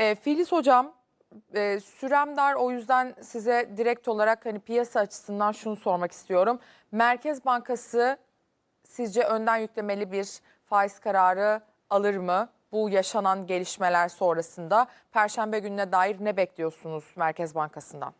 E, Filiz Hocam, e, sürem dar o yüzden size direkt olarak hani piyasa açısından şunu sormak istiyorum. Merkez Bankası sizce önden yüklemeli bir faiz kararı alır mı? Bu yaşanan gelişmeler sonrasında Perşembe gününe dair ne bekliyorsunuz Merkez Bankası'ndan?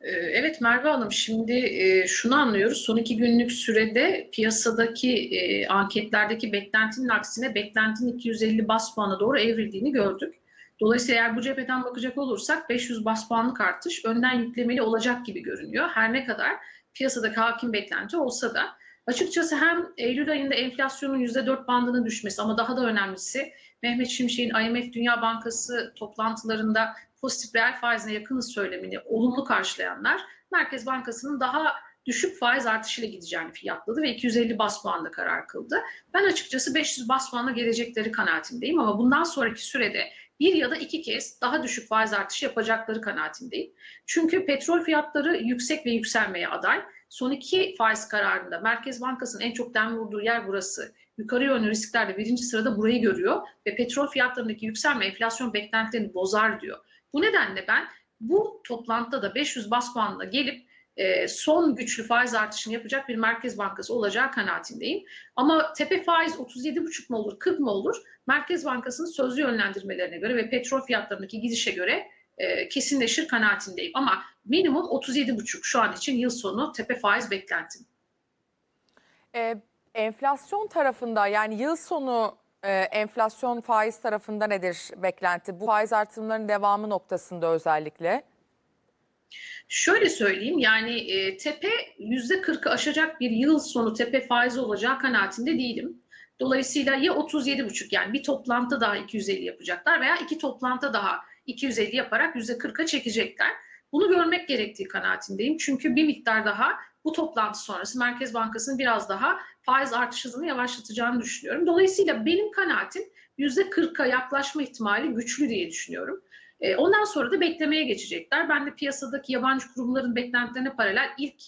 Ee, Evet Merve Hanım şimdi e, şunu anlıyoruz. Son iki günlük sürede piyasadaki e, anketlerdeki beklentinin aksine beklentinin 250 bas puana doğru evrildiğini gördük. Dolayısıyla eğer bu cepheden bakacak olursak 500 bas puanlık artış önden yüklemeli olacak gibi görünüyor. Her ne kadar piyasadaki hakim beklenti olsa da açıkçası hem Eylül ayında enflasyonun %4 bandına düşmesi ama daha da önemlisi Mehmet Şimşek'in IMF Dünya Bankası toplantılarında pozitif reel faizine yakınız söylemini olumlu karşılayanlar Merkez Bankası'nın daha düşük faiz artışıyla gideceğini fiyatladı ve 250 bas puanla karar kıldı. Ben açıkçası 500 bas puanla gelecekleri kanaatindeyim ama bundan sonraki sürede bir ya da iki kez daha düşük faiz artışı yapacakları kanaatindeyim. Çünkü petrol fiyatları yüksek ve yükselmeye aday. Son iki faiz kararında Merkez Bankası'nın en çok dem vurduğu yer burası. Yukarı yönlü risklerde birinci sırada burayı görüyor ve petrol fiyatlarındaki yükselme enflasyon beklentilerini bozar diyor. Bu nedenle ben bu toplantıda da 500 bas puanla gelip e, son güçlü faiz artışını yapacak bir Merkez Bankası olacağı kanaatindeyim. Ama tepe faiz 37,5 mu olur, 40 mı olur? Merkez Bankası'nın sözlü yönlendirmelerine göre ve petrol fiyatlarındaki gidişe göre e, kesinleşir kanaatindeyim. Ama minimum 37,5 şu an için yıl sonu tepe faiz beklentim. E, enflasyon tarafında yani yıl sonu e, enflasyon faiz tarafında nedir beklenti? Bu faiz artırımlarının devamı noktasında özellikle. Şöyle söyleyeyim yani e, tepe yüzde 40'ı aşacak bir yıl sonu tepe faizi olacağı kanaatinde değilim. Dolayısıyla ya 37,5 yani bir toplantı daha 250 yapacaklar veya iki toplantı daha 250 yaparak yüzde 40'a çekecekler. Bunu görmek gerektiği kanaatindeyim. Çünkü bir miktar daha bu toplantı sonrası Merkez Bankası'nın biraz daha faiz artış hızını yavaşlatacağını düşünüyorum. Dolayısıyla benim kanaatim yüzde 40'a yaklaşma ihtimali güçlü diye düşünüyorum. E, Ondan sonra da beklemeye geçecekler. Ben de piyasadaki yabancı kurumların beklentilerine paralel ilk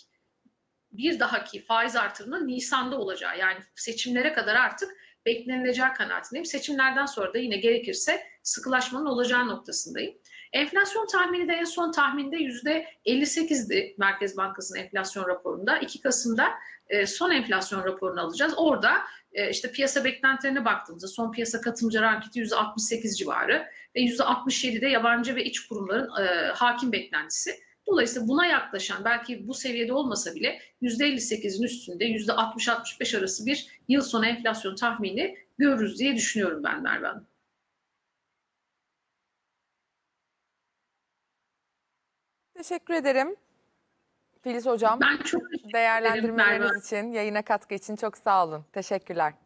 bir dahaki faiz artırımının Nisan'da olacağı yani seçimlere kadar artık beklenileceği kanaatindeyim. Seçimlerden sonra da yine gerekirse sıkılaşmanın olacağı noktasındayım. Enflasyon tahmini de en son tahminde yüzde 58'di Merkez Bankası'nın enflasyon raporunda. 2 Kasım'da e, son enflasyon raporunu alacağız. Orada e, işte piyasa beklentilerine baktığımızda son piyasa katılımcıları anketi yüzde 68 civarı ve yüzde 67'de yabancı ve iç kurumların e, hakim beklentisi. Dolayısıyla buna yaklaşan belki bu seviyede olmasa bile %58'in üstünde %60-65 arası bir yıl sonu enflasyon tahmini görürüz diye düşünüyorum ben Merve Hanım. Teşekkür ederim. Filiz Hocam, Ben çok değerlendirmeleriniz için, yayına katkı için çok sağ olun. Teşekkürler.